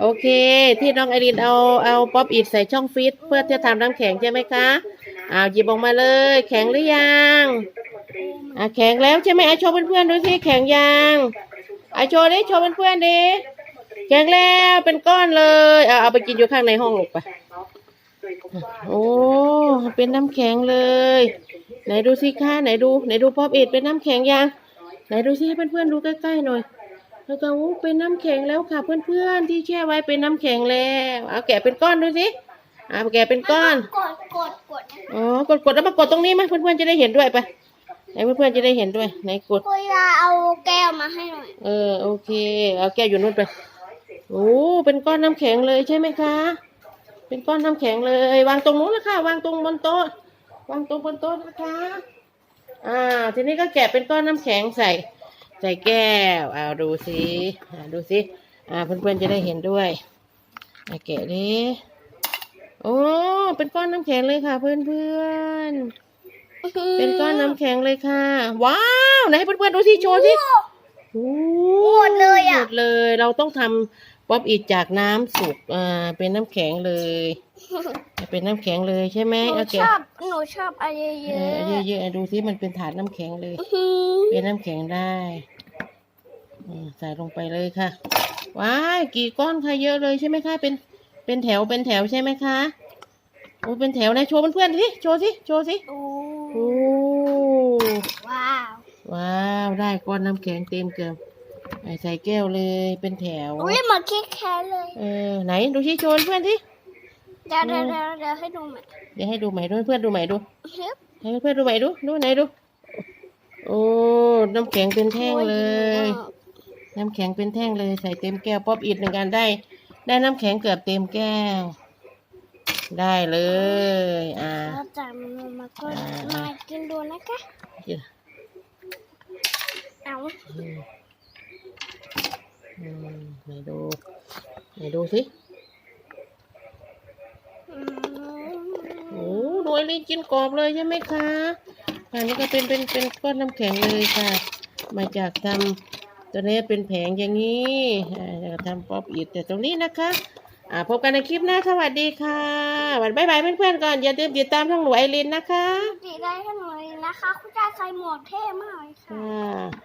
โอเค ที่น้องไอรินเอาเอาป๊อปอิดใส่ช่องฟิตเพื่อจะทำน้ำแข็งใช่ไหมคะอ้าวหยิบออกมาเลย แข็งหรือยังอะแข็งแล้วใช่ไหมไอโชว์เพื่อนๆดูสิแข็งยังไอโชว์ดิโชว์เพื่อนๆดิแข็งแล้วเป็นก้อนเลยเอาเอาไปกินอยู่ข้างในห้องลูกไปโอ้เป็นน้ำแข็งเลย ไหนดูสิคะไหนดูไหนดูป๊อปอิดเป็นน้ำแข็งยังไหนดูสิให้เพื่อนๆดูใกล้ๆหน่อย แล้วก็อู้เป็นน้ำแข็งแล้วค่ะ เพื่อนๆที่แช่ไว้เป็นน้ำแข็งแล้วเอาแกะเป็นก้อนดูสิเอาแกะเป็นก้อนกดกดกดนะอ๋อกดกดแล้วมากดตรงนี้ไหมเพื่อนๆจะได้เห็นด้วยไปไหนเพื่อนๆจะได้เห็นด้วยไหนกดคุยาเอาแก้วมาให้หน่อยเออโอเคเอาแก้วอยู่นู่นไปโอ้เป็นก้อนน้ำแข็งเลยใช่ไหมคะ เป็นก้อนน้ำแข็งเลย วางตรงนู้นนะคะวางตรงบนโต๊ะวางตรงบนโต๊ะนะคะอ่าทีนี้ก็แกะเป็นก้อนน้ำแข็งใส่ ใส่แก้วเอาดูสิอ่าดูสิอ่าเพื่อนๆจะได้เห็นด้วยอ่าแกะดิโอ้เป็นก้อนน้ำแข็งเลยค่ะ เพื่อนๆเป็นก้อนน้ำแข็งเลยค่ะ ว้าวไหนให้เพื่อนๆดูสิโชว์สิ โอ้หมดเลยอะ หมดเลย เราต้องทำป๊อปอิดจากน้ำสุกอ่าเป็นน้ำแข็งเลย เป็นน้ำแข็งเลยใช่ไหมหนูโอเคชอบหนูชอบอะไรเยเออะอเยอะๆดูสิมันเป็นถาดน้ำแข็งเลยๆอื้อเป็นน้ำแข็งได้อืมใส่ลงไปเลยค่ะ ว้ายกี่ก้อนคะเยอะเลยใช่ไหมคะ เป็น เป็นแถว เป็นแถวใช่ไหมคะ โอ้เป็นแถวนะโชว์เพื่อนๆสิ โชว์สิ โชว์สิ โอ้โอ้ว้าวว้าว ได้ก้อนน้ำแข็งเต็มเกลือใส่แก้วเลยเป็นแถว อุ้ยเหมือนคิดแค่เลย เออไหนดูสิโชว์เพื่อนสิเดี๋ยวเดี๋ยวเดี๋ยวเดี๋ยวให้ดูใหม่เดี๋ยวให้ดูใหม่ด้วยเพื่อนดูใหม่ดูให้เพื่อนดูใหม่ดูดูไหนดู โอ้น้ำแข็งเป็นแท่งเลย น้ำแข็งเป็นแท่งเลยใส่เต็มแก้วป๊อปอิดหนึ่งกันได้ ได้น้ำแข็งเกือบเต็มแก้ว ได้เลย อ่าจะมาก็มากินดูนะคะ ไหนดูไหนดูสิอืมโอ้ดูไอรีนกินกรอบเลยใช่ไหมคะอันนี้ก็เป็นเป็นเป็นก้อนน้ำแข็งเลยค่ะ มาจากทำตัวนี้เป็นแผงอย่างนี้อ่าแล้วก็ทำป๊อปอิดแต่ตรงนี้นะคะอ่าพบกันในคลิปหน้าสวัสดีค่ะหวันบายบายเพื่อนๆก่อนอย่าลืมติดตามช่องหนูไอรินนะคะดีได้ขนาดนี้นะคะ คุณยายใส่หมวกเท่มากเลยค่ะค่ะ